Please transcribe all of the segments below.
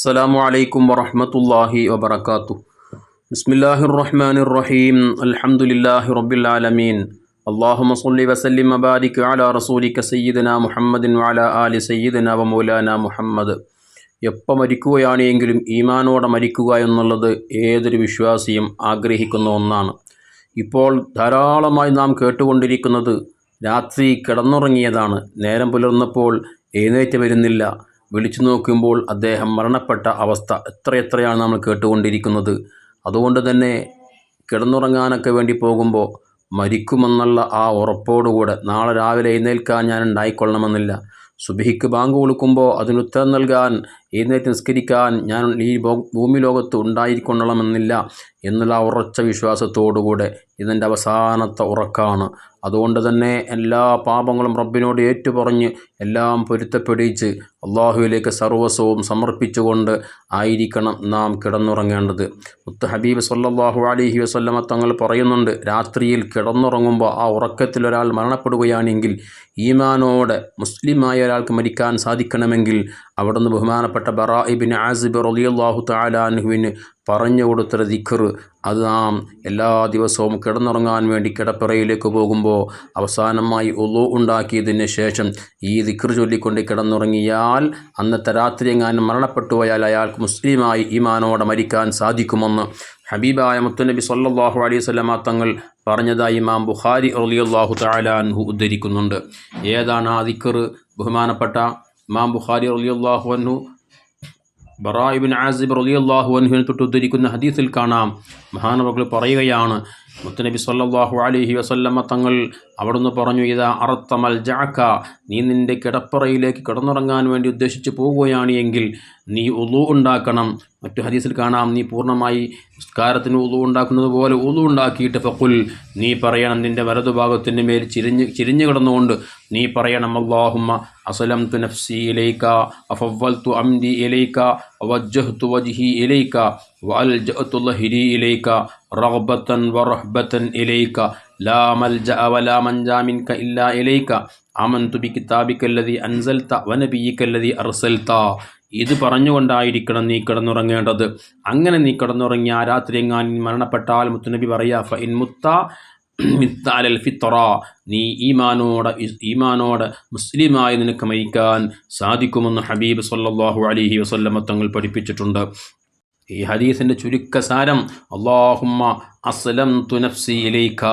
അസ്സലാമു അലൈക്കും വറഹമത്തല്ലാഹി വാത്തു ബിസ്മില്ലാഹി റഹ്മാൻ റഹീം അൽഹംദുലില്ലാഹി റബ്ബിൽ ആലമീൻ. അള്ളാഹുമ സല്ലി വസല്ലിം അബാരിക് അല റസൂലിക സയ്യിദന മുഹമ്മദിൻ വാല ആലി സയ്യിദന വ മുഹമ്മദ്. എപ്പോൾ മരിക്കുകയാണെങ്കിലും ഈമാനോടെ മരിക്കുക എന്നുള്ളത് ഏതൊരു വിശ്വാസിയും ആഗ്രഹിക്കുന്ന ഒന്നാണ്. ഇപ്പോൾ ധാരാളമായി നാം കേട്ടുകൊണ്ടിരിക്കുന്നത് രാത്രി കിടന്നുറങ്ങിയതാണ്. നേരം പുലർന്നപ്പോൾ എഴുന്നേറ്റ് വരുന്നില്ല. വിളിച്ചു നോക്കുമ്പോൾ അദ്ദേഹം മരണപ്പെട്ട അവസ്ഥ എത്രയെത്രയാണ് നമ്മൾ കേട്ടുകൊണ്ടിരിക്കുന്നത്. അതുകൊണ്ട് തന്നെ കിടന്നുറങ്ങാനൊക്കെ വേണ്ടി പോകുമ്പോൾ മരിക്കുമെന്നുള്ള ആ ഉറപ്പോടുകൂടെ നാളെ രാവിലെ എഴുന്നേൽക്കാൻ ഞാൻ ഉണ്ടായിക്കൊള്ളണമെന്നില്ല. സുബിഹിക്ക് ബാങ്ക് കൊടുക്കുമ്പോൾ അതിനുത്തരം നൽകാൻ എഴുന്നേറ്റ് നിസ്കരിക്കാൻ ഞാൻ ഈ ഭൂമി ലോകത്ത് ഉണ്ടായിക്കൊള്ളണമെന്നില്ല എന്നുള്ള ഉറച്ച വിശ്വാസത്തോടുകൂടെ ഇതിന്റെ അവസാനത്തെ ഉറക്കാണ്. അതുകൊണ്ട് തന്നെ എല്ലാ പാപങ്ങളും റബ്ബിനോട് ഏറ്റുപറഞ്ഞ് എല്ലാം പൊരുത്തപ്പെടിച്ച് അള്ളാഹുവിലേക്ക് സർവസ്വവും സമർപ്പിച്ചുകൊണ്ട് ആയിരിക്കണം നാം കിടന്നുറങ്ങേണ്ടത്. മുത്ത് ഹബീബ് സല്ലാഹു അലിഹി വസ്ല്ലമ തങ്ങൾ പറയുന്നുണ്ട് രാത്രിയിൽ കിടന്നുറങ്ങുമ്പോൾ ആ ഉറക്കത്തിൽ ഒരാൾ മരണപ്പെടുകയാണെങ്കിൽ ഈമാനോടെ മുസ്ലിമായ ഒരാൾക്ക് മരിക്കാൻ സാധിക്കണമെങ്കിൽ അവിടുന്ന് ബഹുമാനപ്പെട്ട ബറാഇബിൻ ആസിബ് റലിയല്ലാഹു താലാൻഹുവിന് പറഞ്ഞു കൊടുത്തൊരു ദിഖർ അത് നാം എല്ലാ ദിവസവും കിടന്നുറങ്ങാൻ വേണ്ടി കിടപ്പറയിലേക്ക് പോകുമ്പോൾ അവസാനമായി ഒലു ഉണ്ടാക്കിയതിന് ശേഷം ഈ ദിഖർ ചൊല്ലിക്കൊണ്ട് കിടന്നുറങ്ങിയാൽ അന്നത്തെ രാത്രി എങ്ങാനും മരണപ്പെട്ടു പോയാൽ അയാൾക്ക് മുസ്ലിമായി ഈമാനോടെ മരിക്കാൻ സാധിക്കുമെന്ന് ഹബീബായ മുത്തുനബി സല്ലാഹു അലൈഹി സ്വലമ തങ്ങൾ പറഞ്ഞതായി ഇമാം ബുഖാരി അലിയല്ലാഹു താലാൻഹു ഉദ്ധരിക്കുന്നുണ്ട്. ഏതാണ് ആ ദിക്കർ ബഹുമാനപ്പെട്ട ഇമാം ബുഖാരി അലിയല്ലാഹു അൻഹു ബറായിബിൻ ആസിബ് റലിയല്ലാഹു അൻഹുവിനെ തൊട്ട് ഉദ്ധരിക്കുന്ന ഹദീസിൽ കാണാം. മഹാനവകൾ പറയുകയാണ് മുത്തനബി സല്ലാഹു അലഹി വസല്ലമ്മ തങ്ങൾ അവിടുന്ന് പറഞ്ഞു ഇതാ അറത്തമൽ ജാക്ക നീ നിന്റെ കിടപ്പറയിലേക്ക് കിടന്നുറങ്ങാൻ വേണ്ടി ഉദ്ദേശിച്ച് പോവുകയാണ് എങ്കിൽ നീ ഉളു ഉണ്ടാക്കണം. മറ്റു ഹദീസിൽ കാണാം നീ പൂർണമായി സ്കാരത്തിന് ഉളു ഉണ്ടാക്കുന്നത് പോലെ ഉളു ഉണ്ടാക്കിയിട്ട് ഫക്കുൽ നീ പറയണം നിന്റെ വലതുഭാഗത്തിന്റെ മേൽ ചിരിഞ്ഞ് ചിരിഞ്ഞു കിടന്നുകൊണ്ട് നീ പറയണം അള്ളാഹുമ്മ അസലം തു നഫ്സി ഇലൈക്ക അഫവൽ തു അംദി ഇലൈക്ക വജ്ജഹ്തു വജ്ഹി ഇലൈക്ക ലാ വലാ മൻജാമിൻക ഇല്ലാ ആമന്തു ഇത് പറഞ്ഞുകൊണ്ടായിരിക്കണം നീ കിടന്നുറങ്ങേണ്ടത്. അങ്ങനെ നീ കിടന്നുറങ്ങി ആ രാത്രി എങ്ങാൻ മരണപ്പെട്ടാൽ മുത്തുനബി പറയാ ഫ ഇൻ മുത്ത മിത്താലൽ നീ ഈമാനോട് ഈമാനോട് മുസ്ലിമായി നിനക്ക് മരിക്കാൻ സാധിക്കുമെന്ന് ഹബീബ് സല്ലാഹു അലഹി വസല്ലമ തങ്ങൾ പഠിപ്പിച്ചിട്ടുണ്ട്. ഈ ഹദീസിന്റെ ചുരുക്കസാരം അള്ളാഹുമ്മ അസ്ലം തുനഫ്സി ഇലൈക്ക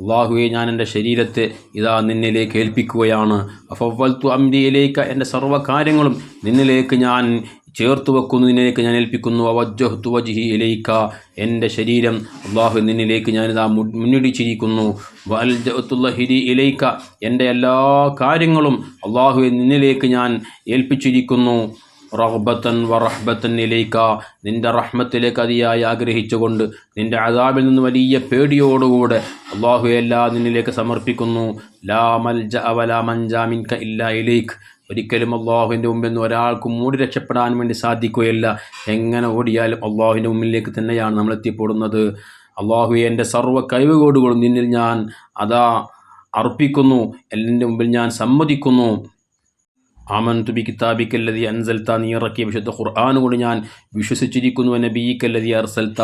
അള്ളാഹുവെ ഞാൻ എന്റെ ശരീരത്തെ ഇതാ നിന്നിലേക്ക് ഏൽപ്പിക്കുകയാണ്. അഫവൽ തു അംരി ഇലൈക്ക എന്റെ സർവകാര്യങ്ങളും നിന്നിലേക്ക് ഞാൻ ചേർത്ത് നിന്നിലേക്ക് ഞാൻ ഏൽപ്പിക്കുന്നു. അവജ്ജഹ്തു വജ്ഹി ഇലൈക്ക എന്റെ ശരീരം അള്ളാഹു നിന്നിലേക്ക് ഞാനിതാ മുന്നിടിച്ചിരിക്കുന്നു. വൽജത്തുല്ലഹിരി ഇലൈക്ക എന്റെ എല്ലാ കാര്യങ്ങളും അള്ളാഹു നിന്നിലേക്ക് ഞാൻ ഏൽപ്പിച്ചിരിക്കുന്നു. റഹ്ബത്തൻ വറഹ്ബത്തൻ ഇലൈക്ക. നിന്റെ റഹ്മത്തിലേക്ക് അതിയായി ആഗ്രഹിച്ചുകൊണ്ട് നിന്റെ അതാബിൽ നിന്ന് വലിയ പേടിയോടുകൂടെ അള്ളാഹു എല്ലാ നിന്നിലേക്ക് സമർപ്പിക്കുന്നു. ലാ മൽജ അവല മൻജാമിൻക ഇല്ല ഇലൈക്ക് ഒരിക്കലും അള്ളാഹുവിന്റെ മുമ്പിൽ നിന്ന് ഒരാൾക്കും മൂടി രക്ഷപ്പെടാൻ വേണ്ടി സാധിക്കുകയില്ല. എങ്ങനെ ഓടിയാലും അള്ളാഹുവിന്റെ മുമ്പിലേക്ക് തന്നെയാണ് നമ്മൾ എത്തിപ്പെടുന്നത്. അള്ളാഹു എന്റെ സർവ കഴിവുകോടുകളും നിന്നിൽ ഞാൻ അതാ അർപ്പിക്കുന്നു. എന്റെ മുമ്പിൽ ഞാൻ സമ്മതിക്കുന്നു. ആമൻ ബി കിതാബിക്കല്ലതി അൻസൽത്ത നീ ഇറക്കിയ വിശുദ്ധ ഖുർആൻ കൊണ്ട് ഞാൻ വിശ്വസിച്ചിരിക്കുന്നു നബീക്കല്ലതി അർസൽത്ത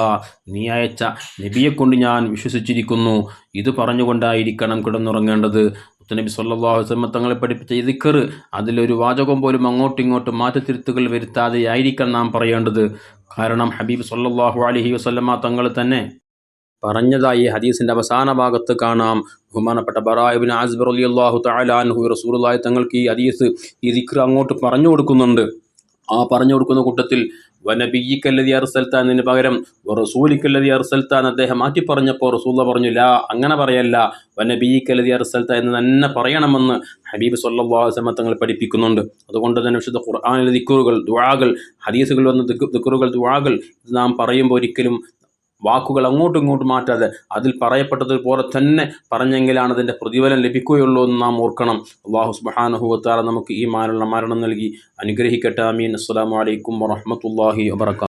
നീ അയച്ച നബിയെക്കൊണ്ട് ഞാൻ വിശ്വസിച്ചിരിക്കുന്നു. ഇത് പറഞ്ഞുകൊണ്ടായിരിക്കണം കിടന്നുറങ്ങേണ്ടത്. മുത്തനബി സല്ലാഹു വസ്ലമ തങ്ങളെ പഠിപ്പിച്ച ഇതിക്കർ അതിലൊരു വാചകം പോലും അങ്ങോട്ടും ഇങ്ങോട്ടും വരുത്താതെ ആയിരിക്കണം നാം പറയേണ്ടത്. കാരണം ഹബീബ് സല്ലാഹു അലഹി വസ്ലമ തങ്ങൾ തന്നെ പറഞ്ഞതായി ഹദീസിന്റെ അവസാന ഭാഗത്ത് കാണാം. ബഹുമാനപ്പെട്ട ബറായിബിൻ ആസ്ബർ അലി അള്ളാഹു താലാൻഹു റസൂറുല്ലായി തങ്ങൾക്ക് ഈ ഹദീസ് ഈ ദിക്ര അങ്ങോട്ട് പറഞ്ഞു കൊടുക്കുന്നുണ്ട്. ആ പറഞ്ഞു കൊടുക്കുന്ന കൂട്ടത്തിൽ വനബിയിക്കല്ലതി അർസൽത്താൻ എന്നതിന് പകരം റസൂലിക്കല്ലതി അർസൽത്താൻ അദ്ദേഹം മാറ്റി പറഞ്ഞപ്പോൾ റസൂല പറഞ്ഞു ലാ അങ്ങനെ പറയല്ല. വനബിയിക്കല്ലതി അർസൽത്ത എന്ന് തന്നെ പറയണമെന്ന് ഹബീബ് സല്ലാസ്മ തങ്ങൾ പഠിപ്പിക്കുന്നുണ്ട്. അതുകൊണ്ട് തന്നെ വിശുദ്ധ ഖുർആാനിലെ ദിക്കുറുകൾ ദുവാകൾ ഹദീസുകൾ വന്ന ദിക്കുറുകൾ ദുവാകൾ ഇത് നാം പറയുമ്പോൾ ഒരിക്കലും വാക്കുകൾ അങ്ങോട്ടും ഇങ്ങോട്ടും മാറ്റാതെ അതിൽ പറയപ്പെട്ടതുപോലെ തന്നെ പറഞ്ഞെങ്കിലാണ് അതിന്റെ പ്രതിഫലം ലഭിക്കുകയുള്ളൂ എന്ന് നാം ഓർക്കണം. അള്ളാഹു സുബാനുഹുവത്താറ നമുക്ക് ഈ മാനുള്ള മരണം നൽകി. അനുഗ്രഹിക്കട്ടെ. അമീൻ അസ്സാം വലൈക്കും വറഹമത്തല്ലാഹി വാബർക്കാത്തു